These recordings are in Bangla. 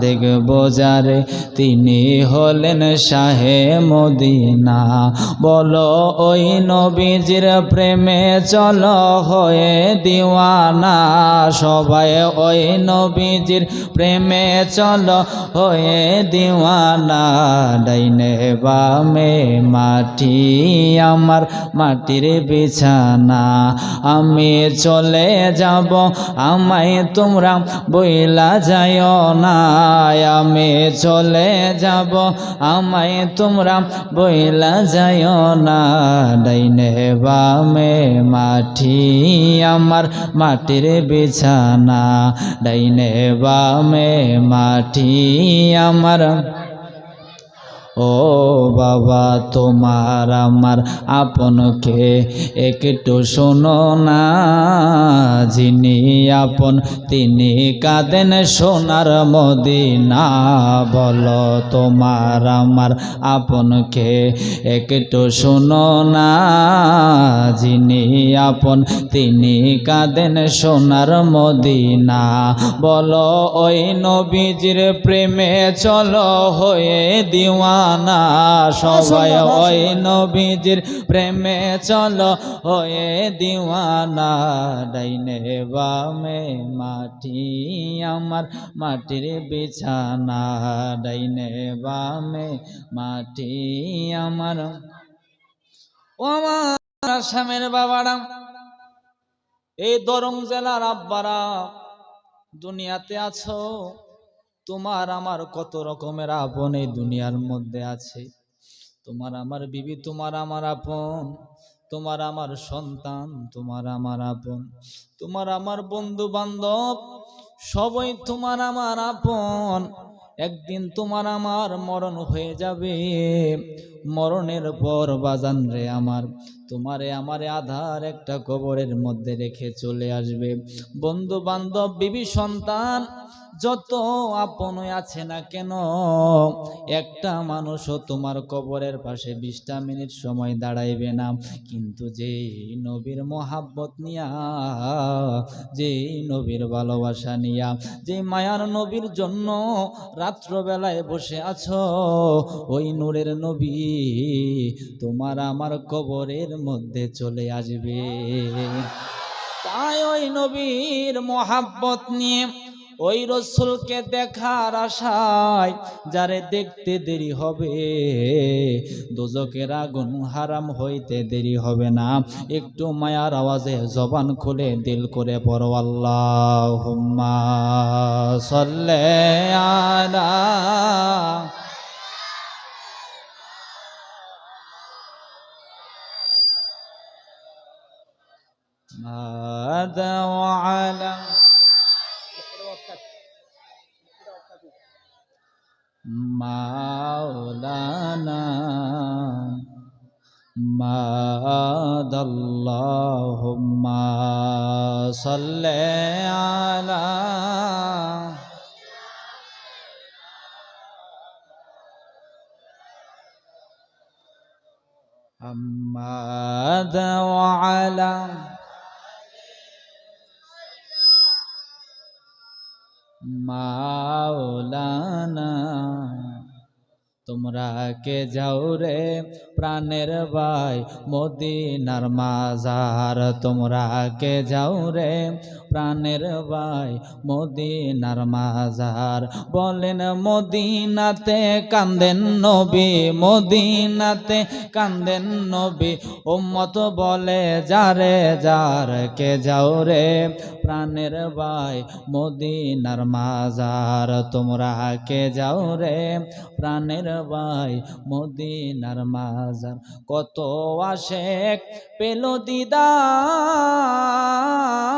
দেখব যারে তিনি হলেন শাহে মদিনা। বলো, ওই নবীজির প্রেমে চলো হয়ে দিওয়ানা। সবাই ওই নবীজির প্রেমে চলো হয়ে দিওয়ানা। ডাইনে বামে মাটি, আমার মাটির বিছানা। আমি চলে যাব, আমায় তোমরা বইলা যাইও না আমি চলে যাব। আমায় তোমরা বইলা যাইও না, ডাইনে বামে মাটি, আমার মাটির বিছানা। ডাইনে বামে মাটি, আমার ও বাবা, তোমার আমার আপনকে একটু শোনো না। যিনি আপন, তিনি কাঁদেন সোনার মদিনা। বলো, তোমার আমার আপনকে একটু শোনো না। যিনি আপন, তিনি কাঁদেন সোনার মদিনা। বলো, ওই নবীজির প্রেমে চলো হয়ে দিওয়ানা সবাই ওই নবীজির প্রেমে চলো হয়ে দিওয়ানা ডাইনে বামে মাটি আমার মাটির বিছানা ডাইনে বামে মাটি আমার ও আমার আসামের বাবারা এই দরং জেলার আব্বারা দুনিয়াতে আছো? তোমার আমার কত রকমের আপন এই দুনিয়ার মধ্যে আছে? তোমার আমার বিবি, তোমার আমার আপন। তোমার আমার সন্তান, তোমার আমার আপন। তোমার আমার বন্ধু বান্ধব সবাই তোমার আমার আপন। একদিন তোমার আমার মরণ হয়ে যাবে। মরণের পর বাজান রে আমার, তোমারে আমারে আধার একটা কবরের মধ্যে রেখে চলে আসবে। বন্ধু বান্ধব বিবি, সন্তান যত আপন আছে না কেন, একটা মানুষও তোমার কবরের পাশে বিশটা মিনিট সময় দাঁড়াইবে না। কিন্তু যে নবীর মোহাব্বত নিয়া যে নবীর ভালোবাসা নিয়া যে মায়ার নবীর জন্য রাত্রবেলায় বসে আছো, ওই নূরের নবী তোমার আমার কবরের মধ্যে চলে আসবে। তাই ওই নবীর মোহাব্বত নিয়ে ওই রসুলকে দেখার আশায় যারে দেখতে দেরি হবে দোজকের আগুন হারাম হইতে দেরি হবে না একটু মায়ার আওয়াজে জবান খুলে দিল করে পড়ো আল্লাহ সল্লে আলা ماذا وعلى مولانا ماذا اللهم صل على محمد وعلى মাওলানা তোমরা কে যাও রে প্রাণের ভাই মদিনার মাজার? তোমরা কে যাও রে প্রাণের ভাই মদিনার মাজার। বলেন, মদিনাতে কান্দেন নবী, মদিনাতে কান্দেন নবী। উম্মত বলে, যারে যার কে যাও রে। প্রাণের ভাই মদিনার মাজার, তোমরা কে যাও রে? প্রাণের ভাই মদিনার মাজার, কত আশেক পেল দিদার।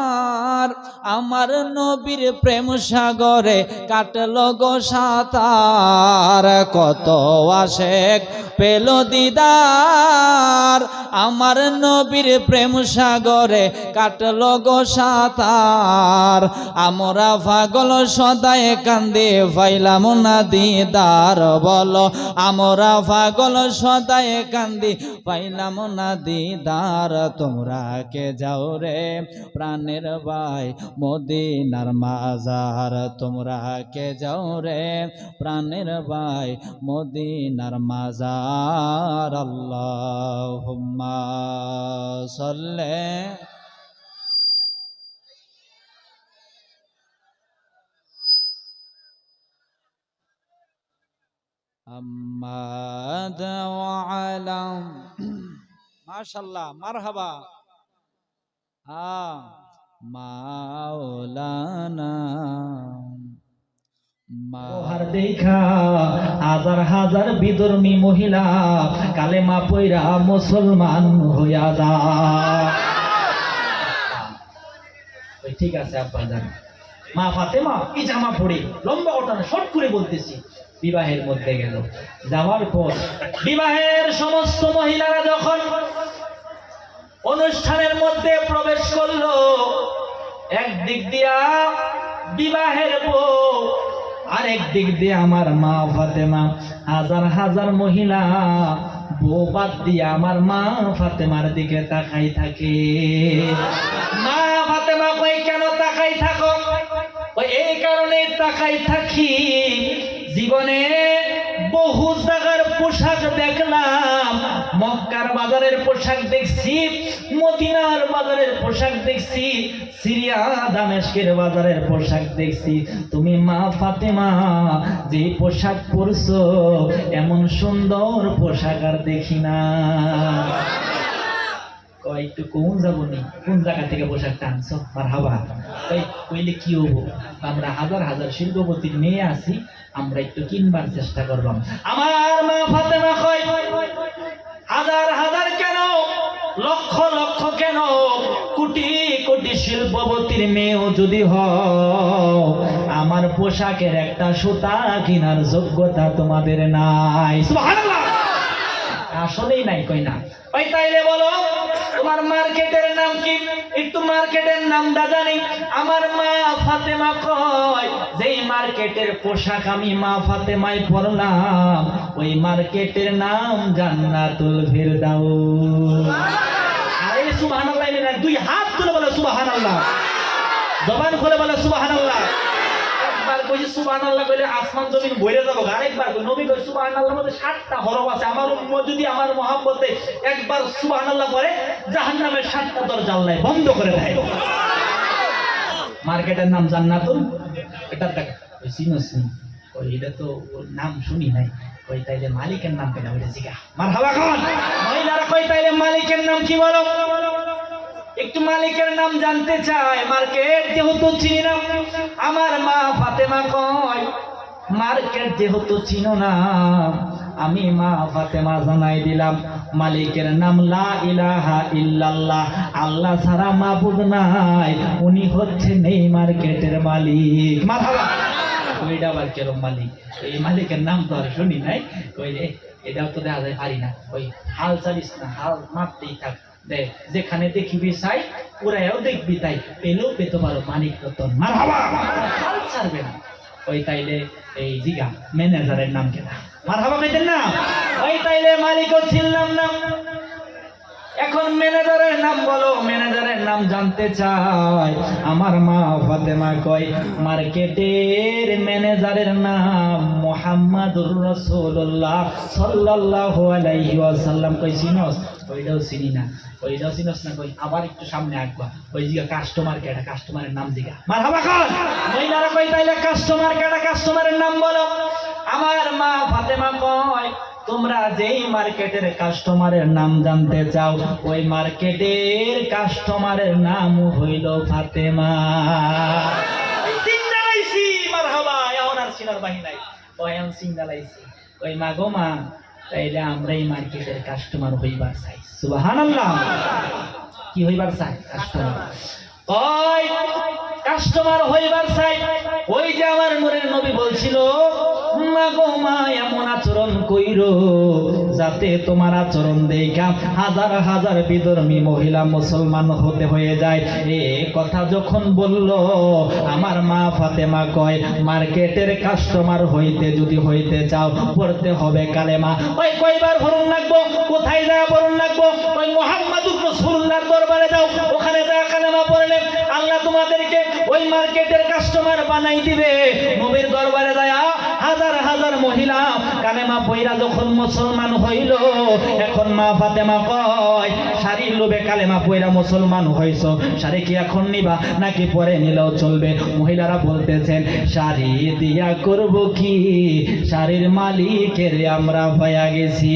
আমার নবীর প্রেম সাগরে কাটল গো সাতার। কত আশেক পেল দিদার, আমার নবীর প্রেম সাগরে কাটল গো সাতার। আমরা পাগল সদায় কান্দে ফাইলাম না দিদার, বলো আমরা পাগল সদায় কান্দি পাইলাম না দিদার। তোমরা কে যাও রে প্রাণের ভাই ভাই মদিনার মাজার তোমরা কে যাও রে প্রাণের ভাই মদিনার মাজার আল্লাহ সল্লে محمد وعلى মাশাল্লাহ মারহাবা হ্যাঁ মাওলানা। হার দেখা, হাজার হাজার বিধর্মী মহিলা, কালেমা পইরা মুসলমান হইয়া যা। ঠিক আছে, আব্বা, যান। মা ফাতেমা, এই জামা পরে লম্বা ওটা শর্ট করে বলতেছি, বিবাহের মধ্যে গেল। যাওয়ার পর বিবাহের সমস্ত মহিলারা যখন অনুষ্ঠানের মধ্যে একদিক দিয়া বিবাহের বউ আরেক দিক দিয়ে আমার মা ফাতেমা। হাজার হাজার মহিলা বউ বাদ দিয়ে আমার মা ফাতেমার দিকে তাকাই থাকে। মা ফাতেমা কই কেন তাকাই থাকো? এই কারণে তাকাই থাকি। জীবনে বহু জায়গার পোশাক দেখলাম। মক্কার বাজারের পোশাক দেখছি, মদিনার বাজারের পোশাক দেখছি, সিরিয়া, দামেস্কের বাজারের পোশাক দেখছি। তুমি মা ফাতেমা, যে পোশাক পরছো, এমন সুন্দর পোশাক আর দেখি না। কয়, একটু কোন যাব নি? কোন জায়গা থেকে আনছো আর হাবা কই কইলে কি হব? আমরা হাজার হাজার শিল্পপতির মেয়ে আছি, আমরা একটু কিনবার চেষ্টা আমার মা কয়, হাজার হাজার কেন? লক্ষ লক্ষ কেন? কোটি কোটি শিল্পপতির মেয়েও যদি হও, আমার পোশাকের একটা সুতা কেনার যোগ্যতা তোমাদের নাই। আসলেই নাই কই না। ওই তাইলে বলো, তোমার মার্কেটের নাম কি? একটু মার্কেটের নাম নামটা জানি। আমার মা ফাতেমা কয়, যেই মার্কেটের পোশাক আমি মা ফাতেমায় পরলাম, ওই মার্কেটের নাম জান্নাতুল ফিরদাউস। আরে সুবহানাল্লাহ দুই হাত তুলে বলে সুবহানাল্লাহ। জবান খুলে বলে সুবহানাল্লাহ। একবার কইছে সুবহানাল্লাহ কইলে আসমান জমিন বইরে যাব, আরেকবার কই, নবী কই সুবহানাল্লাহর মধ্যে সাতটা হরফ আছে। আমার উম্মত যদি আমার মহাব্বতে একবার সুবহানাল্লাহ করে, জাহান্নামের সাতটা দরজা আল্লাহ বন্ধ করে দেয়। মার্কেটের নাম জান্নাতুল। এটা দেখ নি ওই এটা তো নাম শুনি নাই। কই তাইলে মালিকের নাম কেন ওইটা জিগা। মার হাওয়া খান! মহিলারা কই তাইলে মালিকের নাম কি বলো? একটু মালিকের নাম জানতে চায়, মার্কেট যেহেতু চিনি না। আমার মা ফাতেমা কয়, মার্কেট যেহেতু চিনো না, আমি মা ফাতেমা জানাই দিলাম, মালিকের নাম লা ইলাহা ইল্লাল্লাহ। আল্লাহ ছাড়া মাবুদ নাই, উনি হচ্ছেন এই মার্কেটের মালিক। মারহাবা। ওইটা আবার কেরম মালিক? এই মালিকের নাম তো আর শুনি নাই। ওই রে, এটাও তো দেখা যায়, পারি না। ওই হাল চালিস না, হাল মারতেই থাক। দে, যেখানে দেখিবি চাই ওরাও দেখবি তাই। পেলেও পেতে পারো, মানিক মারহাবা! হাল ছাড়বে না। ওই তাইলে এই জিগা ম্যানেজারের নাম কেনা। মারহাবা কইতেন না? ওই তাইলে মালিকও ছিলাম না। এখন ম্যানেজারের নাম বলো, ম্যানেজারের নাম জানতে চাই। আমার মা ফাতেমা কয়, মার্কেটের ম্যানেজারের নাম মোহাম্মদুর রাসূলুল্লাহ সাল্লাল্লাহু আলাইহি ওয়াসাল্লাম। কই চিনস ওইটাও চিনি না। ওইটাও চিনস না? কই আবার একটু সামনে আসবা ওই জিগা কাস্টমার কেটা কাস্টমারের নাম জিগা। মারহাবা কন মহিলারা কই তাইলে কাস্টমার কেটা কাস্টমারের নাম বলো। আমার মা ফাতেমা কয় তোমরা যেই মার্কেটের কাস্টমারের নাম জানতে চাও, ওই মার্কেটের কাস্টমারের নাম হইল ফাতেমা। সিঙ্গালাইছি, মারহাবা এখন আর সিনার বাহি নাই। ওই এখন সিঙ্গালাইছি। ওই মা গো মা, তাইলে আমরা এই মার্কেটের কাস্টমার হইবার চাই। সুবহানাল্লাহ। কি হইবার চাই? কাস্টমার। ওই কাস্টমার হইবার চাই। ওই যে আমার নূরের নবী বলছিল এমন আচরণ কইরো যাতে তোমার আচরণ দেখা হাজার হাজার বিধর্মী মহিলা মুসলমান হতে হয়ে যায়। এ কথা যখন বলল, আমার মা ফাতেমা কয়, মার্কেটের কাস্টমার হইতে যদি হইতে চাও, পড়তে হবে কালেমা। ওই কয়বার ভরণ লাগবো, কোথায় যায় ভরণ লাগবো, ওই মোহাম্মদুর রাসূলুল্লাহর দরবারে যাও, ওখানে যা কালেমা পড়লে আল্লাহ তোমাদেরকে ওই মার্কেটের কাস্টমার বানাই দিবে। নবীর দরবারে দয়া হাজার হাজার মহিলা কালেমা পইরা যখন মুসলমান হইল, এখন মা ফাতেমা কয়, শাড়ির লোভে কালেমা পইরা মুসলমান হইছ, শাড়ি কি এখন নিবা নাকি পরে নিলেও চলবে? মহিলারা বলতেছেন, শাড়ি দিয়া করব কি? শাড়ির মালিকের আমরা হয়ে গেছি।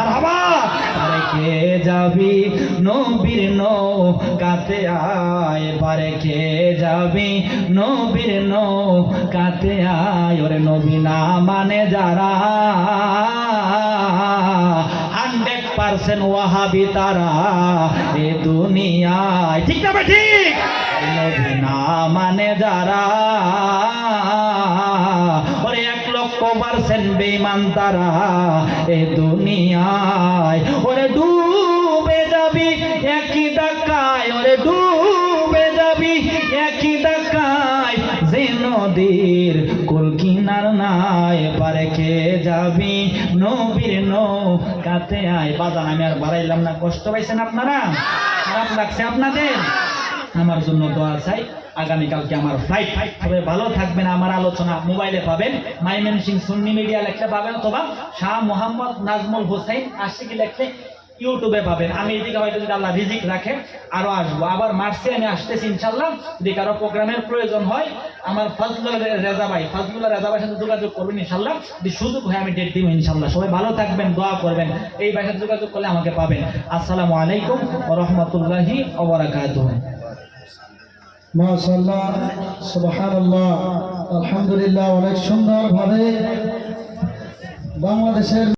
আরে কে যাবি? নবীর নৌ কাতে আয়, পারে কে যাবি? নবীর নৌ কাতে আয়, ওরে নবী না মানে যারা? হান্ড্রেড পার্সেন্ট ওয়াহাবি তারা এ দুনিয়ায়। ঠিক না ঠিক? নবী না মানে যারা? লক্ষ পার্সেন্ট বেইমান তারা এ দুনিয়ায়। ওরে ডুবে যাবি, একই ডাকায় ওরে ডুবে যাবি, একই ডাকায় যে নদীর কুল কিনার নাই, পারে কে যাবি? নবীর নৌ কাতে আয়। বাজান, আমি আর বাড়াইলাম না। কষ্ট পাইছেন আপনারা? খারাপ লাগছে আপনাদের? আমার জন্য দোয়া চাই। আগামীকালকে আমার ফ্লাইট তবে ভালো থাকবেন আমার আলোচনা। মোবাইলে পাবেন। মাইমেন সিং সুন্নি মিডিয়া লেখলে পাবেন অথবা শাহ মোহাম্মদ নাজমুল হোসেন আশিকি লেখলে ইউটিউবে পাবেন। আমি এদিকে হয়তো যদি আল্লাহ রিজিক রাখে, আরও আসব। আবার মার্চে আমি আসতেছি ইনশাল্লাহ যদি কারও প্রোগ্রামের প্রয়োজন হয়, আমার ফজলুল রেজা ভাই ফজলুল্লাহ রেজা ভাইয়ের সাথে যোগাযোগ করবেন ইনশাল্লাহ যদি সুযোগ হয়, আমি ডেট দিব ইনশাল্লাহ সবাই ভালো থাকবেন, দোয়া করবেন। এই ভাইয়ের সাথে যোগাযোগ করলে আমাকে পাবেন। আসসালামু আলাইকুম রহমতুল্লাহি ওবরাকাতুহ মাশাল্লাহ সুবহানাল্লাহ আলহামদুলিল্লাহ অনেক সুন্দরভাবে বাংলাদেশের